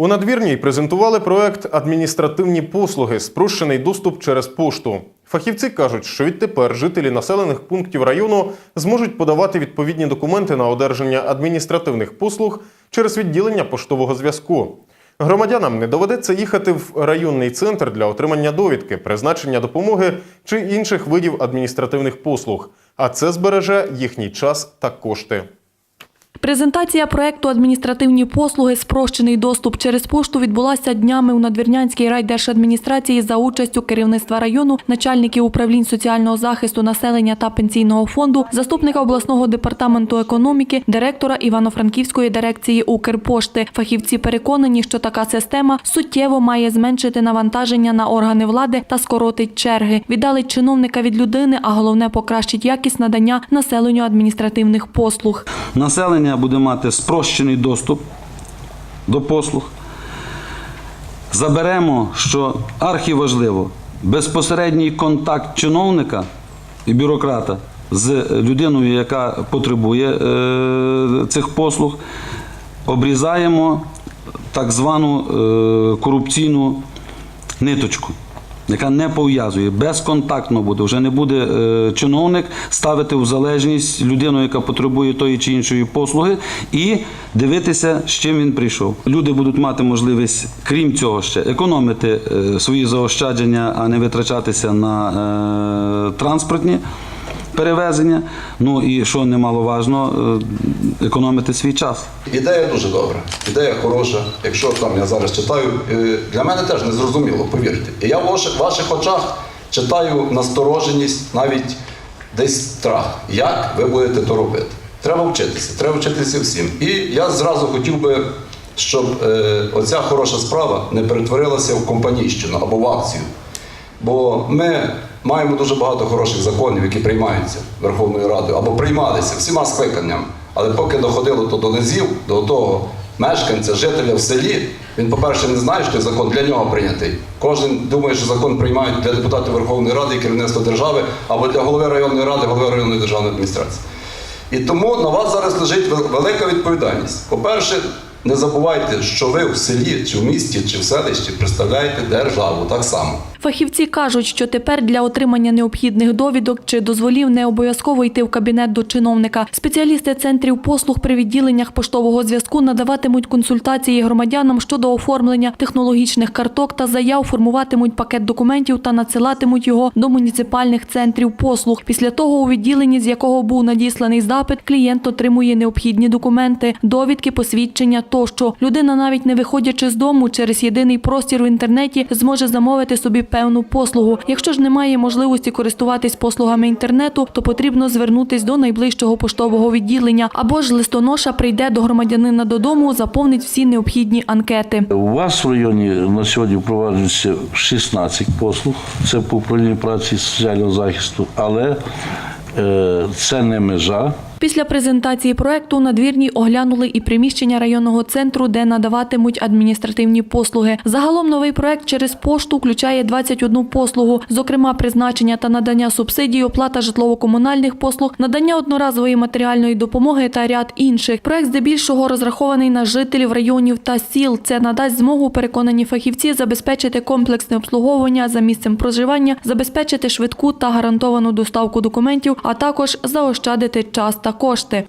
У надвірній презентували проект Адміністративні послуги, спрощений доступ через пошту. Фахівці кажуть, що відтепер жителі населених пунктів району зможуть подавати відповідні документи на одержання адміністративних послуг через відділення поштового зв'язку. Громадянам не доведеться їхати в районний центр для отримання довідки, призначення допомоги чи інших видів адміністративних послуг, а це збереже їхній час та кошти. Презентація проекту адміністративні послуги спрощений доступ через пошту відбулася днями у Надвірнянській райдержадміністрації за участю керівництва району, начальників управлінь соціального захисту населення та пенсійного фонду, заступника обласного департаменту економіки, директора Івано-Франківської дирекції Укрпошти. Фахівці переконані, що така система суттєво має зменшити навантаження на органи влади та скоротить черги, віддалить чиновника від людини, а головне покращить якість надання населенню адміністративних послуг. Населення буде мати спрощений доступ до послуг. Заберемо, що архіважливо, безпосередній контакт чиновника і бюрократа з людиною, яка потребує е, цих послуг, обрізаємо так звану е, корупційну ниточку. Яка не пов'язує, безконтактно буде. Вже не буде е, чиновник ставити в залежність людину, яка потребує тої чи іншої послуги, і дивитися, з чим він прийшов. Люди будуть мати можливість, крім цього, ще економити е, свої заощадження, а не витрачатися на е, транспортні перевезення. Ну і що немаловажно, е, економити свій час. Ідея дуже добра, ідея хороша. Якщо там я зараз читаю, е, для мене теж не зрозуміло, повірте. І я в ваших, очах читаю настороженість, навіть десь страх. Як ви будете то робити? Треба вчитися, треба вчитися всім. І я зразу хотів би, щоб е, оця хороша справа не перетворилася в компанійщину або в акцію. Бо ми маємо дуже багато хороших законів, які приймаються Верховною Радою або приймалися всіма скликаннями. Але поки доходило то до низів, до того мешканця, жителя в селі, він, по-перше, не знає, що закон для нього прийнятий. Кожен думає, що закон приймають для депутатів Верховної Ради і керівництва держави або для голови районної ради, голови районної державної адміністрації. І тому на вас зараз лежить велика відповідальність. По-перше, не забувайте, що ви в селі, чи в місті, чи в селищі представляєте державу так само. Фахівці кажуть, що тепер для отримання необхідних довідок чи дозволів не обов'язково йти в кабінет до чиновника. Спеціалісти центрів послуг при відділеннях поштового зв'язку надаватимуть консультації громадянам щодо оформлення технологічних карток та заяв, формуватимуть пакет документів та надсилатимуть його до муніципальних центрів послуг. Після того у відділенні, з якого був надісланий запит, клієнт отримує необхідні документи, довідки, посвідчення тощо. Людина, навіть не виходячи з дому через єдиний простір в інтернеті, зможе замовити собі певну послугу. Якщо ж немає можливості користуватись послугами інтернету, то потрібно звернутись до найближчого поштового відділення або ж листоноша прийде до громадянина додому, заповнить всі необхідні анкети. У вас в районі на сьогодні впроваджується 16 послуг. Це по управлінню праці соціального захисту, але е, це не межа. Після презентації проекту надвірні оглянули і приміщення районного центру, де надаватимуть адміністративні послуги. Загалом новий проект через пошту включає 21 послугу, зокрема призначення та надання субсидій, оплата житлово-комунальних послуг, надання одноразової матеріальної допомоги та ряд інших. Проект здебільшого розрахований на жителів районів та сіл. Це надасть змогу переконані фахівці забезпечити комплексне обслуговування за місцем проживання, забезпечити швидку та гарантовану доставку документів, а також заощадити час кошти.